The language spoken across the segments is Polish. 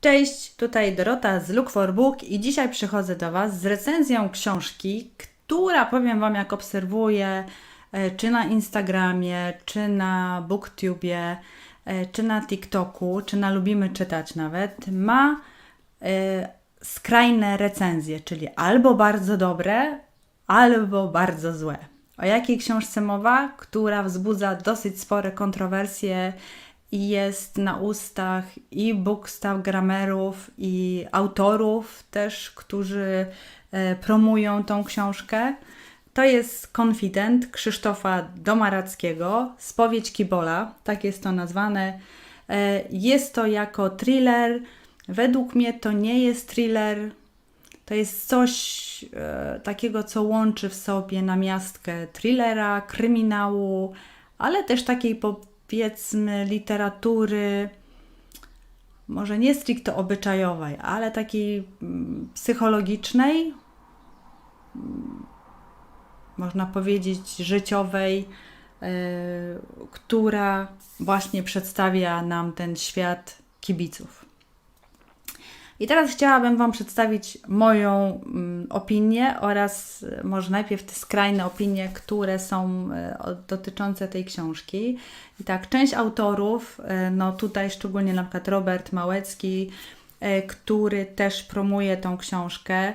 Cześć, tutaj Dorota z Look for Book i dzisiaj przychodzę do Was z recenzją książki, która powiem Wam jak obserwuję e, czy na Instagramie, czy na Booktubie, e, czy na TikToku, czy na Lubimy Czytać nawet, ma e, skrajne recenzje, czyli albo bardzo dobre, albo bardzo złe. O jakiej książce mowa, która wzbudza dosyć spore kontrowersje i jest na ustach i bookstagramerów, i autorów też, którzy e, promują tą książkę. To jest Konfident Krzysztofa Domarackiego, Spowiedź Kibola, tak jest to nazwane. E, jest to jako thriller. Według mnie to nie jest thriller, to jest coś e, takiego, co łączy w sobie namiastkę thrillera, kryminału, ale też takiej powiedzmy literatury, może nie stricte obyczajowej, ale takiej mm, psychologicznej, mm, można powiedzieć życiowej, yy, która właśnie przedstawia nam ten świat kibiców. I teraz chciałabym Wam przedstawić moją mm, opinię oraz e, może najpierw te skrajne opinie, które są e, dotyczące tej książki. I tak, część autorów, e, no tutaj szczególnie na przykład Robert Małecki, który też promuje tą książkę,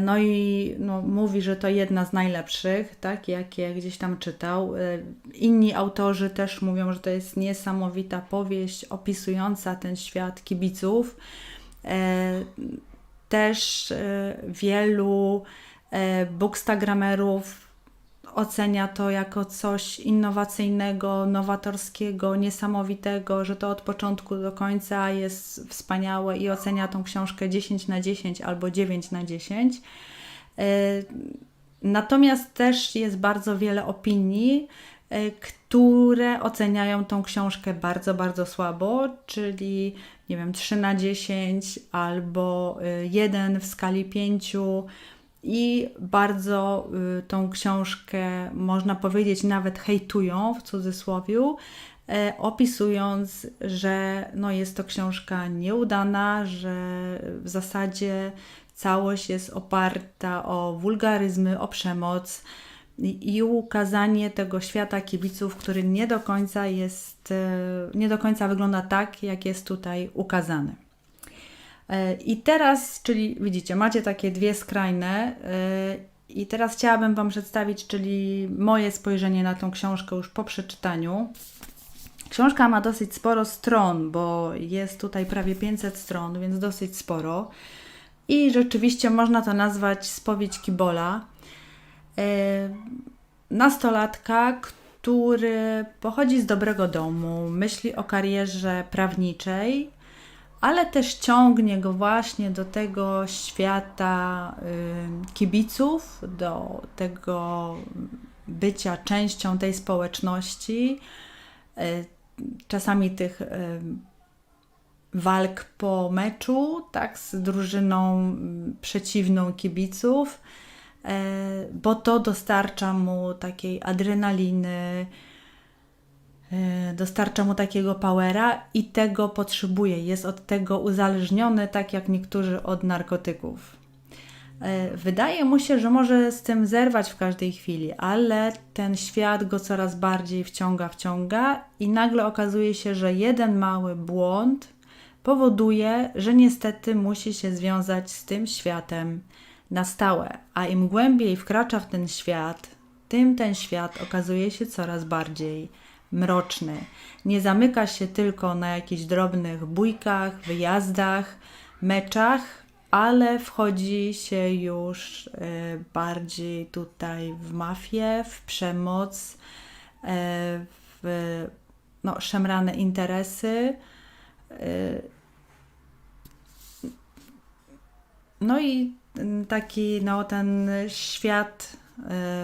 no i no, mówi, że to jedna z najlepszych, tak, jakie gdzieś tam czytał. Inni autorzy też mówią, że to jest niesamowita powieść opisująca ten świat kibiców. E, też e, wielu e, bookstagramerów ocenia to jako coś innowacyjnego, nowatorskiego, niesamowitego, że to od początku do końca jest wspaniałe i ocenia tą książkę 10 na 10 albo 9 na 10. Natomiast też jest bardzo wiele opinii, które oceniają tą książkę bardzo, bardzo słabo, czyli nie wiem, 3 na 10 albo 1 y, w skali 5 i bardzo y, tą książkę, można powiedzieć, nawet hejtują w cudzysłowie, e, opisując, że no jest to książka nieudana, że w zasadzie całość jest oparta o wulgaryzmy, o przemoc i ukazanie tego świata kibiców, który nie do końca jest, e, nie do końca wygląda tak, jak jest tutaj ukazany. E, I teraz, czyli widzicie, macie takie dwie skrajne, e, i teraz chciałabym Wam przedstawić, czyli moje spojrzenie na tą książkę już po przeczytaniu. Książka ma dosyć sporo stron, bo jest tutaj prawie 500 stron, więc dosyć sporo. I rzeczywiście można to nazwać spowiedź Kibola. E, nastolatka, który pochodzi z dobrego domu, myśli o karierze prawniczej, ale też ciągnie go właśnie do tego świata kibiców, do tego bycia częścią tej społeczności, e, czasami tych walk po meczu, tak, z drużyną przeciwną kibiców bo to dostarcza mu takiej adrenaliny, e, dostarcza mu takiego powera i tego potrzebuje. Jest od tego uzależniony, tak jak niektórzy od narkotyków. E, wydaje mu się, że może z tym zerwać w każdej chwili, ale ten świat go coraz bardziej wciąga, wciąga i nagle okazuje się, że jeden mały błąd powoduje, że niestety musi się związać z tym światem na stałe, a im głębiej wkracza w ten świat, tym ten świat okazuje się coraz bardziej mroczny. Nie zamyka się tylko na jakichś drobnych bójkach, wyjazdach, meczach, ale wchodzi się już e, bardziej tutaj w mafię, w przemoc, e, w no, szemrane interesy. No i taki, no ten świat,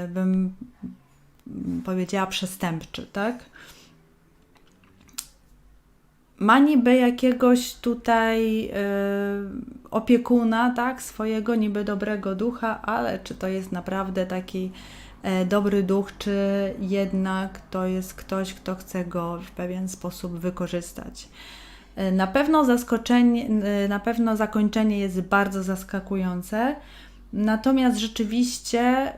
y, bym powiedziała, przestępczy, tak? Ma niby jakiegoś tutaj y, opiekuna, tak, swojego niby dobrego ducha, ale czy to jest naprawdę taki y, dobry duch, czy jednak to jest ktoś, kto chce go w pewien sposób wykorzystać. Na pewno zaskoczenie, e, na pewno zakończenie jest bardzo zaskakujące. Natomiast rzeczywiście,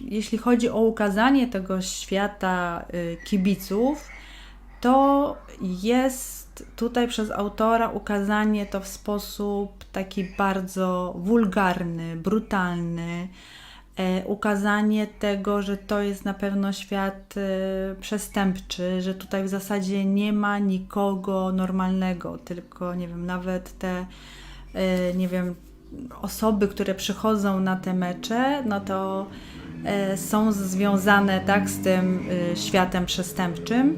jeśli chodzi o ukazanie tego świata y, kibiców, to jest tutaj przez autora ukazanie to w sposób taki bardzo wulgarny, brutalny. E, ukazanie tego, że to jest na pewno świat e, przestępczy, że tutaj w zasadzie nie ma nikogo normalnego, tylko nie wiem, nawet te, e, nie wiem, osoby, które przychodzą na te mecze, no to są związane tak z tym światem przestępczym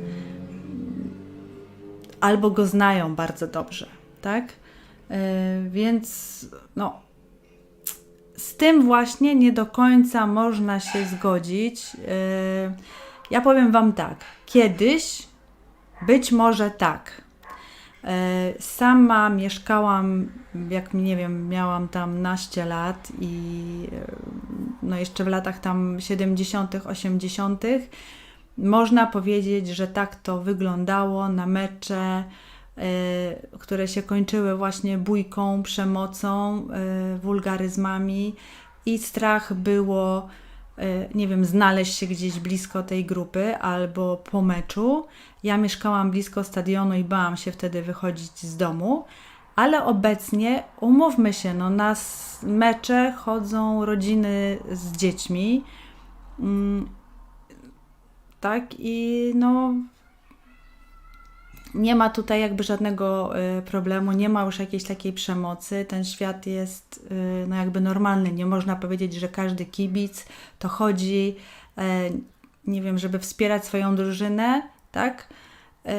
albo go znają bardzo dobrze, tak? Więc no, tym właśnie nie do końca można się zgodzić. E, Ja powiem Wam tak, kiedyś być może tak. E, Sama mieszkałam, jak nie wiem, miałam tam naście lat i e, no jeszcze w latach tam 70., 80. Można powiedzieć, że tak to wyglądało na mecze, które się kończyły właśnie bójką, przemocą, e, wulgaryzmami i strach było, e, nie wiem, znaleźć się gdzieś blisko tej grupy albo po meczu. Ja mieszkałam blisko stadionu i bałam się wtedy wychodzić z domu, ale obecnie, umówmy się, no na mecze chodzą rodziny z dziećmi. Mm, tak, i no nie ma tutaj jakby żadnego y, problemu, nie ma już jakiejś takiej przemocy. Ten świat jest y, no jakby normalny. Nie można powiedzieć, że każdy kibic to chodzi, e, nie wiem, żeby wspierać swoją drużynę, tak? E,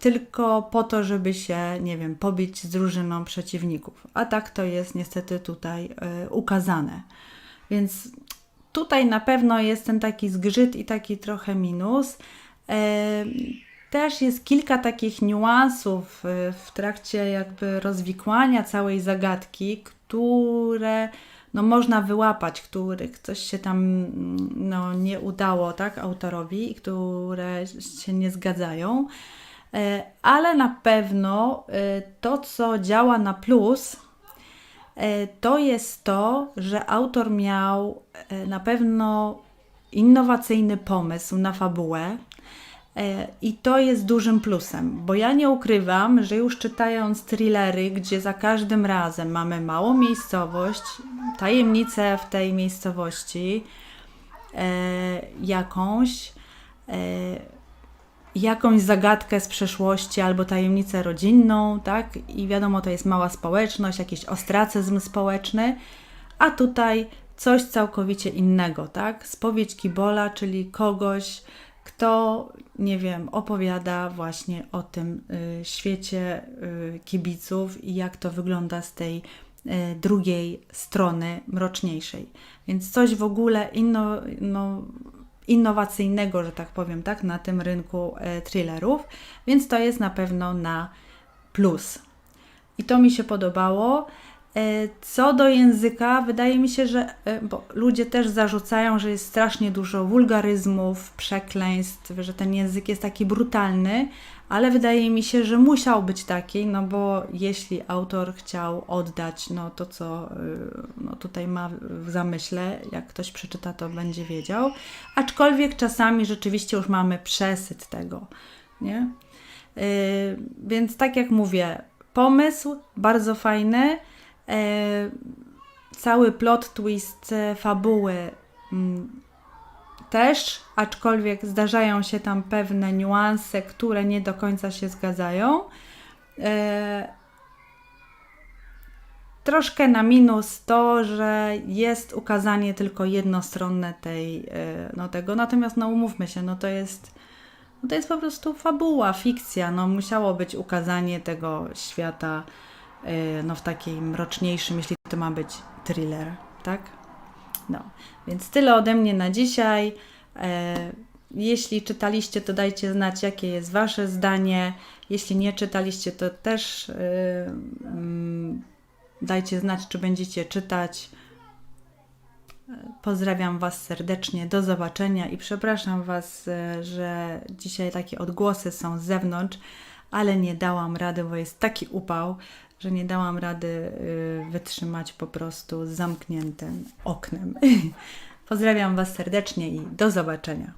tylko po to, żeby się, nie wiem, pobić z drużyną przeciwników. A tak to jest niestety tutaj e, ukazane. Więc tutaj na pewno jest ten taki zgrzyt i taki trochę minus. Też jest kilka takich niuansów e, w trakcie jakby rozwikłania całej zagadki, które no, można wyłapać, których coś się tam mm, no, nie udało tak, autorowi i które się nie zgadzają. E, Ale na pewno e, to, co działa na plus, e, to jest to, że autor miał e, na pewno innowacyjny pomysł na fabułę. E, I to jest dużym plusem, bo ja nie ukrywam, że już czytając thrillery, gdzie za każdym razem mamy małą miejscowość, tajemnicę w tej miejscowości, e, jakąś, e, jakąś zagadkę z przeszłości albo tajemnicę rodzinną, tak? I wiadomo, to jest mała społeczność, jakiś ostracyzm społeczny, a tutaj coś całkowicie innego, tak? Spowiedź Kibola, czyli kogoś, kto, nie wiem, opowiada właśnie o tym y, świecie y, kibiców i jak to wygląda z tej y, drugiej strony mroczniejszej. Więc coś w ogóle inno, no, innowacyjnego, że tak powiem, tak, na tym rynku e, thrillerów, więc to jest na pewno na plus. I to mi się podobało. E, Co do języka, wydaje mi się, że e, bo ludzie też zarzucają, że jest strasznie dużo wulgaryzmów, przekleństw, że ten język jest taki brutalny, ale wydaje mi się, że musiał być taki, no bo jeśli autor chciał oddać no to, co y, no tutaj ma w zamyśle, jak ktoś przeczyta, to będzie wiedział. Aczkolwiek czasami rzeczywiście już mamy przesyt tego, nie? Yy, więc tak jak mówię, pomysł bardzo fajny. Yy, cały plot twist e, fabuły mm, też, aczkolwiek zdarzają się tam pewne niuanse, które nie do końca się zgadzają. E, Troszkę na minus to, że jest ukazanie tylko jednostronne tej, e, no tego, natomiast no umówmy się, no to jest, no to jest po prostu fabuła, fikcja, no musiało być ukazanie tego świata e, no w takim mroczniejszym, jeśli to ma być thriller, tak? No, więc tyle ode mnie na dzisiaj. E, Jeśli czytaliście, to dajcie znać, jakie jest Wasze zdanie. Jeśli nie czytaliście, to też e, mm, dajcie znać, czy będziecie czytać. Pozdrawiam Was serdecznie, do zobaczenia i przepraszam Was, że dzisiaj takie odgłosy są z zewnątrz, ale nie dałam rady, bo jest taki upał, że nie dałam rady y, wytrzymać po prostu z zamkniętym oknem. Pozdrawiam Was serdecznie i do zobaczenia.